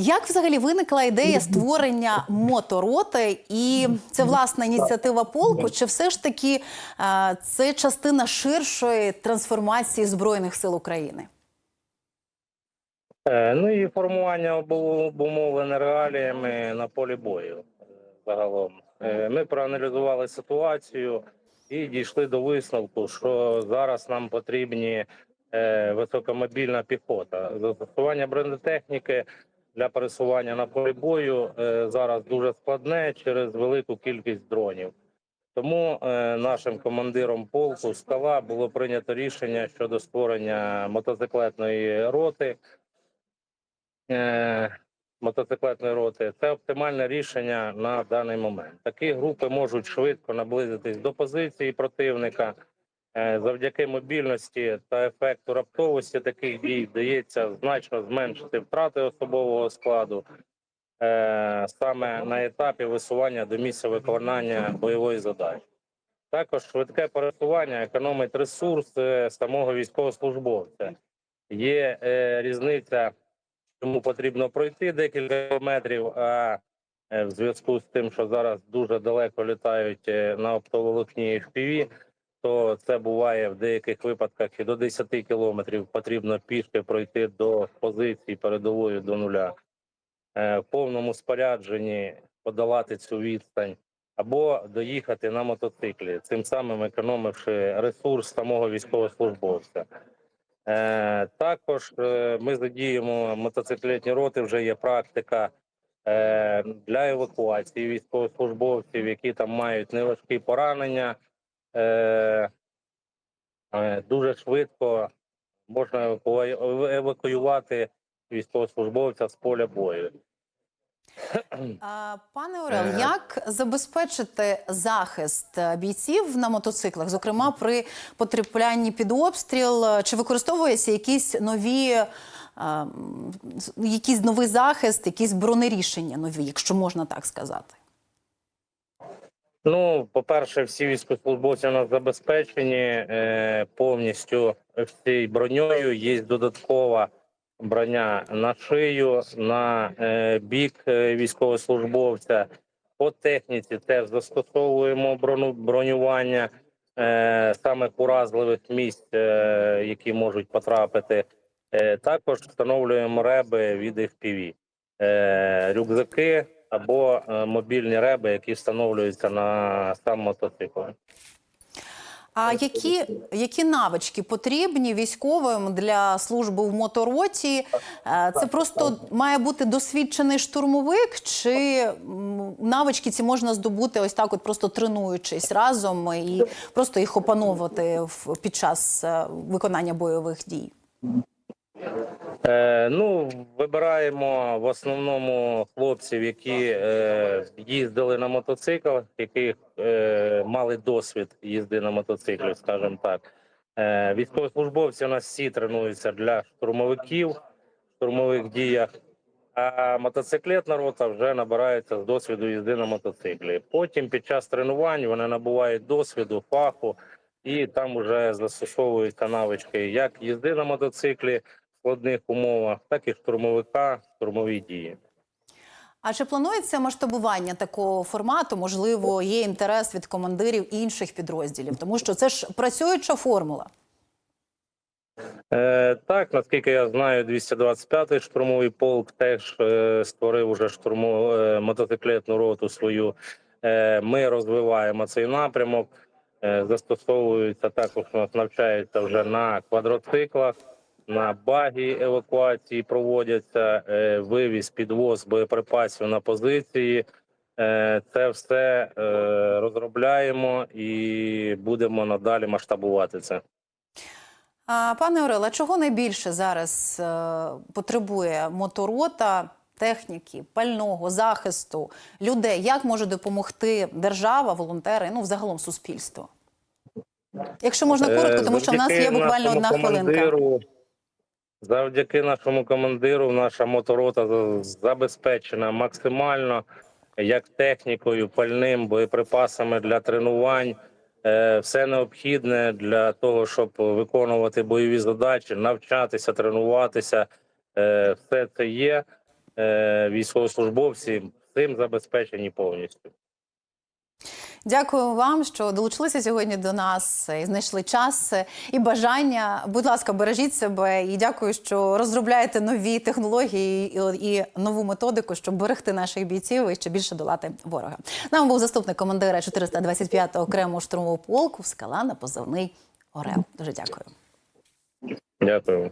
Як взагалі виникла ідея створення мотороти? І це власна ініціатива полку? Чи все ж таки е, це частина ширшої трансформації збройних сил України? Е, Ну і формування обу- обумовлене реаліями на полі бою е, загалом. Ми проаналізували ситуацію і дійшли до висновку, що зараз нам потрібні високомобільна піхота. Застосування бронетехніки для пересування на полі бою е, зараз дуже складне через велику кількість дронів. Тому е, нашим командиром полку скала було прийнято рішення щодо створення мотоциклетної роти е, мотоциклетної роти це оптимальне рішення на даний момент. Такі групи можуть швидко наблизитись до позиції противника. Е, Завдяки мобільності та ефекту раптовості таких дій вдається значно зменшити втрати особового складу е, саме на етапі висування до місця виконання бойової задачі. Також швидке пересування економить ресурс е, самого військовослужбовця. Є різниця Йому потрібно пройти декілька кілометрів. А в зв'язку з тим, що зараз дуже далеко літають на оптоволокні FPV, то це буває в деяких випадках і до 10 кілометрів потрібно пішки пройти до позиції передової до нуля. Е, В повному спорядженні подолати цю відстань або доїхати на мотоциклі, цим самим економивши ресурс самого військовослужбовця. Е, також е, ми задіємо мотоциклетні роти. Вже є практика для евакуації військовослужбовців, які там мають неважкі поранення. Е, е, дуже швидко можна евакуювати військовослужбовця з поля бою. Пане Орел, Е. як забезпечити захист е, бійців на мотоциклах, зокрема при потраплянні під обстріл? Чи використовуються якісь нові, якийсь новий захист, якісь бронерішення нові, якщо можна так сказати? Ну, по-перше, всі військовослужбовці у нас забезпечені е, повністю всією броньою. Є додаткова броня на шию, на е, бік е, військовослужбовця. По техніці теж застосовуємо брону, бронювання е, самих уразливих місць, е, які можуть потрапити. Е, також встановлюємо реби від FPV. Е, рюкзаки або е, мобільні реби, які встановлюються на сам мотоцикл. А які, які навички потрібні військовим для служби в мотороті? Е, Це просто має бути досвідчений штурмовик, чи навички ці можна здобути ось так, от просто тренуючись разом і просто їх опановувати під час е, виконання бойових дій? Е, ну, вибираємо в основному хлопців, які е, їздили на мотоциклах, які е, мали досвід їзди на мотоциклі, скажімо так. Е, військовослужбовці у нас всі тренуються для штурмовиків штурмових діях, а мотоциклетна рота вже набирається з досвіду їзди на мотоциклі. Потім під час тренувань вони набувають досвіду, фаху, і там вже застосовуються навички як їзди на мотоциклі складних умовах, так і штурмовика, штурмові дії. А чи планується масштабування такого формату? Можливо, є інтерес від командирів інших підрозділів, тому що це ж працююча формула. Е, так, наскільки я знаю, 225-й штурмовий полк теж е, створив уже штурму е, мотоциклетну роту свою. Е, ми розвиваємо цей напрямок. Е, застосовуються також нас навчаються вже на квадроциклах, на багі евакуації проводяться, е, вивіз, підвоз боєприпасів на позиції. Е, це все е, розробляємо і будемо надалі масштабувати це. Пане Орел, а чого найбільше зараз потребує моторота, техніки, пального, захисту людей? Як може допомогти держава, волонтери, ну взагалом суспільство? Якщо можна коротко, тому що в нас є буквально одна хвилинка. Завдяки нашому командиру, наша моторота забезпечена максимально як технікою, пальним, боєприпасами для тренувань. Е, Все необхідне для того, щоб виконувати бойові задачі, навчатися, тренуватися. Е, Все це є. е, військовослужбовці цим забезпечені повністю. Дякую вам, що долучилися сьогодні до нас і знайшли час і бажання. Будь ласка, бережіть себе і дякую, що розробляєте нові технології і, нову методику, щоб берегти наших бійців і ще більше долати ворога. Нам був заступник командира 425-го окремого штурмового полку Скала на позивний Орел. Дуже дякую. Дякую.